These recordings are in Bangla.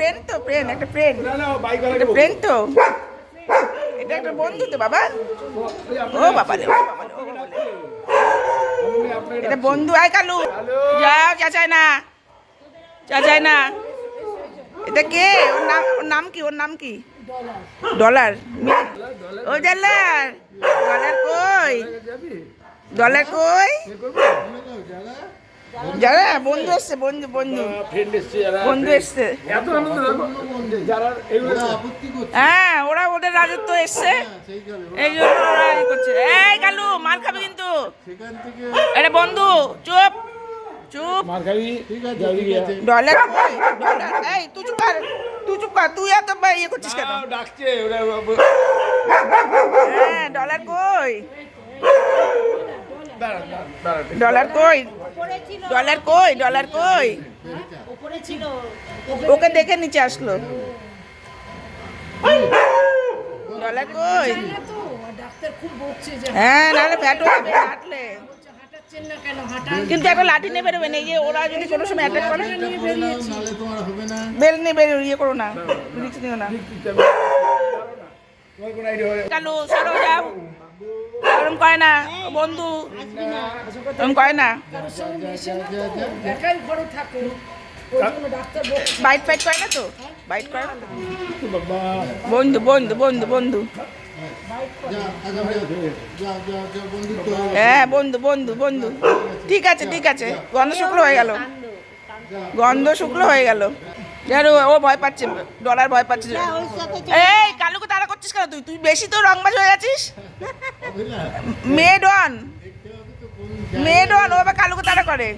ফ্রেন্ড তো ফ্রেন্ড একটা না একটা ফ্রেন্ড তো। এটা একটা বন্ধু তো বাবা ও বাবা রে। এটা বন্ধু আয় কালু। যাও চাচাই না। চাচাই না। এটা কে? ওর নাম ওর নাম কি? ওর নাম কি? ডলার। ও ডলার। ডলার কই? ডলার কই? যারা বন্ধু এসছে বন্ধু বন্ধু। বন্ধু এসছে এত আনন্দ যারা এইগুলো হ্যাঁ ওরা ওদের রাজত্ব এসছে। এই জন্য ওরা ই করছে। এই কালু মার খাবে কিন্তু। সেখান থেকে এটা বন্ধু চুপ চুপ। Dollar dollar. এই তুই চুপ কর তুই চুপ কর তুই এত বা- ইয়ে করছিস কেন? ডাকছে ওরা হ্যাঁ ডলার কই। ডলার কই? ডলার কই ডলার কই? উপরে ছিল। ওকে দেখে নিচে আসলো। ডলার কই? তো ডাক্তার খুব বকছে যে হ্যাঁ নাহলে ফ্যাট হয়ে যাবে হাঁটলে না কিন্তু এখন লাঠি নিয়ে বেরোবেন এই যে ওরা যদি কোনো সময় অ্যাটাক করে হবে না। বেল নিয়ে বেরো ইয়ে করো না রিক্স নিও না? কালু সরো যাও। ওরম করে না বন্ধু ওরম করে না? বাইট ফাইট করে না তো? বাইট করে না বন্ধু বন্ধু বন্ধু বন্ধু। হ্যাঁ বন্ধু বন্ধু বন্ধু। ঠিক আছে ঠিক আছে। গন্ধ শুকলো হয়ে গেল। গন্ধ শুকলো হয়ে গেল। ও- ভয় পাচ্ছে ডলার ভয় পাচ্ছে। এই কালুকে তারা করছিস কেন তুই? তুই বেশি তো রংবাজ হয়ে না মেয়ে ডন মেয়ে ডন ও আবার কালুকে তারা করে।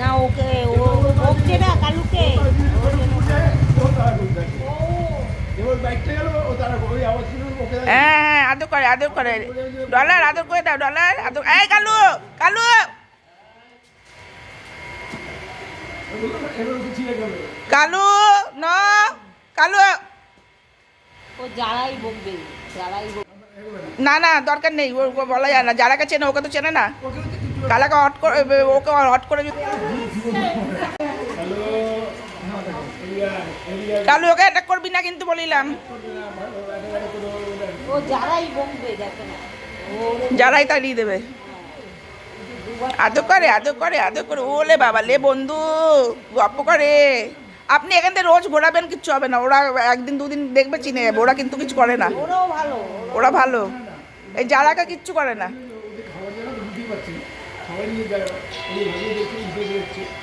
না ওকে ও বকছে না কালুকে। ওকে হ্যাঁ হ্যাঁ আদর করে আদর করে। ডলার আদর করে দাও ডলার আদর এই কালু কালু। ওকে কালু ন কালু। ও যারাই বকবে যারাই বকবে। না না দরকার নেই ও বলা যায় না। যারাকে চেনে ওকে তো চেনে না। কালাকে হট করে ওকে হট করে কালু ওকে অ্যাটাক করবি না কিন্তু বলিলাম। যারাই তাড়িয়ে দেবে। আদর করে আদর করে আদর করে। ওলে বাবা লে বন্ধু গপ্প করে। আপনি এখান থেকে রোজ ঘোরাবেন কিচ্ছু হবে না। ওরা একদিন দুদিন দেখবে চিনে যাবে। ওরা কিন্তু কিছু করে না। ওরা ভালো। এই যারাকে কিচ্ছু করে না।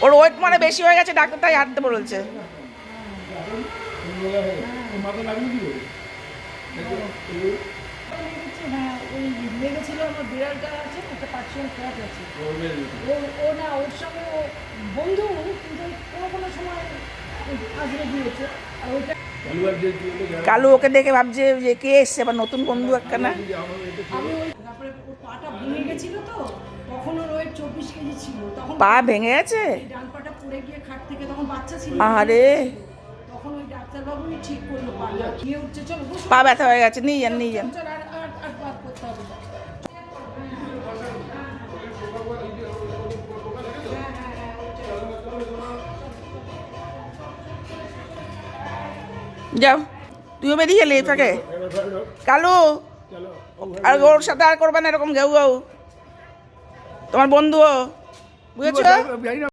ওর ওয়েট মানে বেশি হয়ে গেছে ডাক্তার তাই হাঁটতে বলেছে। মাথা কালু ওকে দেখে ভাবছে যে কে এসছে আবার নতুন বন্ধু একখানা ছিল তখন পা ভেঙে গেছে। আরে পা ব্যথা হয়ে গেছে নিয়ে যান নিয়ে যান। যাও। তুইও বেরিয়ে গেলি ফাঁকে কালু, আর ওর সাথে আর করবে না এরকম ঘেউ। তোমার বন্ধুও। বুঝেছ?